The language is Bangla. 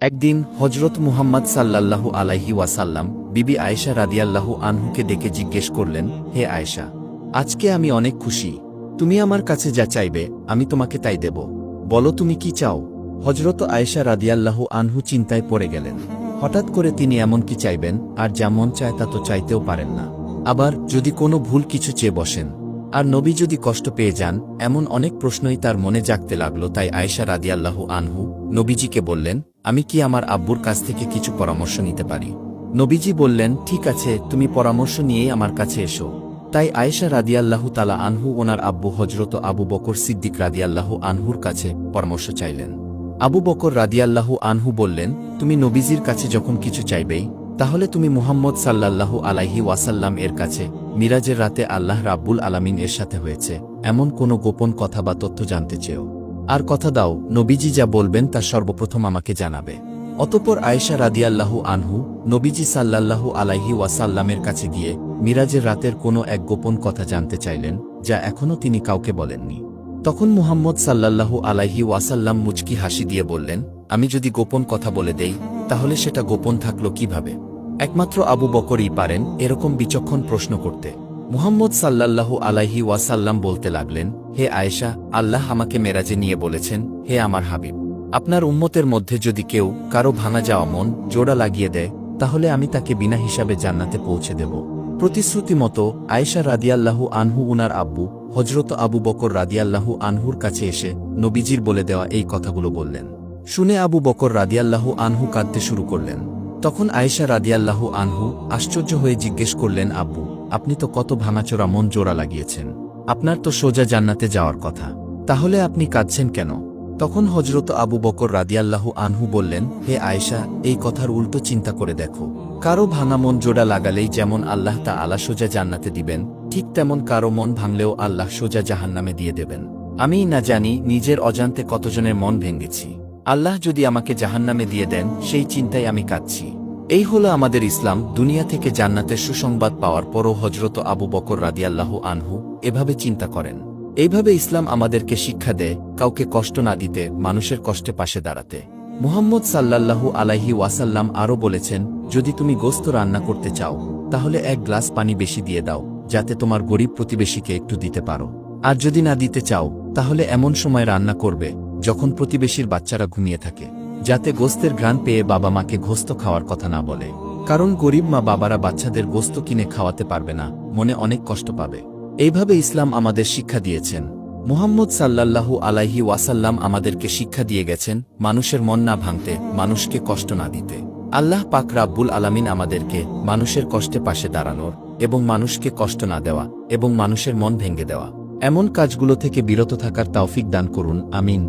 একদিন হজরত মুহাম্মদ সাল্লাল্লাহু আলাইহি ওয়াসাল্লাম বিবি আয়েশা রাদিয়াল্লাহু আনহুকে ডেকে জিজ্ঞেস করলেন, হে আয়েশা, আজকে আমি অনেক খুশি। তুমি আমার কাছে যা চাইবে, আমি তোমাকে তাই দেব। বলো তুমি কি চাও? হজরত আয়েশা রাদিয়াল্লাহু আনহু চিন্তায় পড়ে গেলেন। হঠাৎ করে তিনি এমন কি চাইবেন, আর যেমন চায় তা তো চাইতেও পারেন না। আবার যদি কোনো ভুল কিছু চেয়ে বসেন আর নবী যদি কষ্ট পেয়ে যান, এমন অনেক প্রশ্নই তার মনে জাগতে লাগল, তাই আয়েশা রাদিয়াল্লাহু আনহু নবীজিকে বললেন, আমি কি আমার আব্বুর কাছ থেকে কিছু পরামর্শ নিতে পারি? নবীজি বললেন, ঠিক আছে, তুমি পরামর্শ নিয়েই আমার কাছে এসো। তাই আয়েশা রাদিয়াল্লাহু তালা আনহু ওনার আব্বু হজরত আবু বকর সিদ্দিক রাদিয়াল্লাহু আনহুর কাছে পরামর্শ চাইলেন। আবু বকর রাদিয়াল্লাহু আনহু বললেন, তুমি নবীজির কাছে যখন কিছু চাইবেই তাহলে তুমি মুহাম্মদ সাল্লাল্লাহু আলাইহি ওয়াসাল্লাম এর কাছে, মিরাজের রাতে আল্লাহ রাব্বুল আলামিন এর সাথে হয়েছে, এমন কোনো গোপন কথা বা তথ্য জানতে চেয়েও। আর কথা দাও, নবীজি যা বলবেন তা সর্বপ্রথম আমাকে জানাবে। অতপর আয়েশা রাদিয়াল্লাহু আনহু, নবীজি সাল্লাল্লাহু আলাইহি ওয়াসাল্লামের কাছে গিয়ে, মিরাজের রাতের কোনো এক গোপন কথা জানতে চাইলেন, যা এখনও তিনি কাউকে বলেননি। তখন মুহাম্মদ সাল্লাল্লাহু আলাইহি ওয়াসাল্লাম মুচকি হাসি দিয়ে বললেন, আমি যদি গোপন কথা বলে দেই তাহলে সেটা গোপন থাকল কীভাবে? একমাত্র আবু বকরই পারেন এরকম বিচক্ষণ প্রশ্ন করতে। মুহাম্মদ সাল্লাল্লাহু আলাইহি ওয়াসাল্লাম বলতে লাগলেন, হে আয়েশা, আল্লাহ আমাকে মেরাজে নিয়ে বলেছেন, হে আমার হাবিব, আপনার উম্মতের মধ্যে যদি কেউ কারও ভাঙা যাওয়া মন, জোড়া লাগিয়ে দেয়, তাহলে আমি তাকে বিনা হিসাবে জান্নাতে পৌঁছে দেব। প্রতিশ্রুতি মতো আয়েশা রাদিয়াল্লাহু আনহু উনার আব্বু হজরত আবু বকর রাদিয়াল্লাহু আনহুর কাছে এসে নবীজির বলে দেওয়া এই কথাগুলো বললেন। শুনে আবু বকর রাদিয়াল্লাহু আনহু কাঁদতে শুরু করলেন। তখন আয়েশা রাদিয়াল্লাহু আনহু আশ্চর্য হয়ে জিজ্ঞেস করলেন, আব্বু, আপনি তো কত ভাঙাচোরা মন জোড়া লাগিয়েছেন। আপনার তো সোজা জান্নাতে যাওয়ার কথা। তাহলে আপনি কাঁদছেন কেন? তখন হজরত আবু বকর রাদিয়াল্লাহু আনহু বললেন, হে আয়েশা, এই কথার উল্টো চিন্তা করে দেখো। কারও ভাঙা মন জোড়া লাগালেই যেমন আল্লাহ তা আলা সোজা জান্নাতে দিবেন, ঠিক তেমন কারও মন ভাঙলেও আল্লাহ সোজা জাহান্নামে দিয়ে দেবেন। আমিই না জানি নিজের অজান্তে কতজনের মন ভেঙেছি। আল্লাহ যদি আমাকে জাহান্নামে দিয়ে দেন, সেই চিন্তায় আমি কাঁদছি। এই হলো আমাদের ইসলাম, দুনিয়া থেকে জান্নাতের সুসংবাদ পাওয়ার পরও হজরত আবু বকর রাদিয়াল্লাহু আনহু এভাবে চিন্তা করেন। এইভাবে ইসলাম আমাদেরকে শিক্ষা দেয়, কাউকে কষ্ট না দিতে, মানুষের কষ্টে পাশে দাঁড়াতে। মুহাম্মদ সাল্লাল্লাহু আলাইহি ওয়াসাল্লাম আরও বলেছেন, যদি তুমি গোস্ত রান্না করতে চাও, তাহলে এক গ্লাস পানি বেশি দিয়ে দাও, যাতে তোমার গরিব প্রতিবেশীকে একটু দিতে পারো। আর যদি না দিতে চাও, তাহলে এমন সময় রান্না করবে যখন প্রতিবেশীর বাচ্চারা ঘুমিয়ে থাকে, যাতে গোস্তের ঘ্রাণ পেয়ে বাবা মাকে গোস্ত খাওয়ার কথা না বলে। কারণ গরিব মা বাবারা বাচ্চাদের গোস্ত কিনে খাওয়াতে পারবে না, মনে অনেক কষ্ট পাবে। এইভাবে ইসলাম আমাদের শিক্ষা দিয়েছেন। মুহাম্মদ সাল্লাল্লাহু আলাইহি ওয়াসাল্লাম আমাদেরকে শিক্ষা দিয়ে গেছেন, মানুষের মন না ভাঙতে, মানুষকে কষ্ট না দিতে। আল্লাহ পাক রাব্বুল আলামিন আমাদেরকে মানুষের কষ্টে পাশে দাঁড়ানোর এবং মানুষকে কষ্ট না দেওয়া এবং মানুষের মন ভেঙে দেওয়া। এমন কাজগুলো থেকে বিরত থাকার তাওফিক দান করুন, আমিন।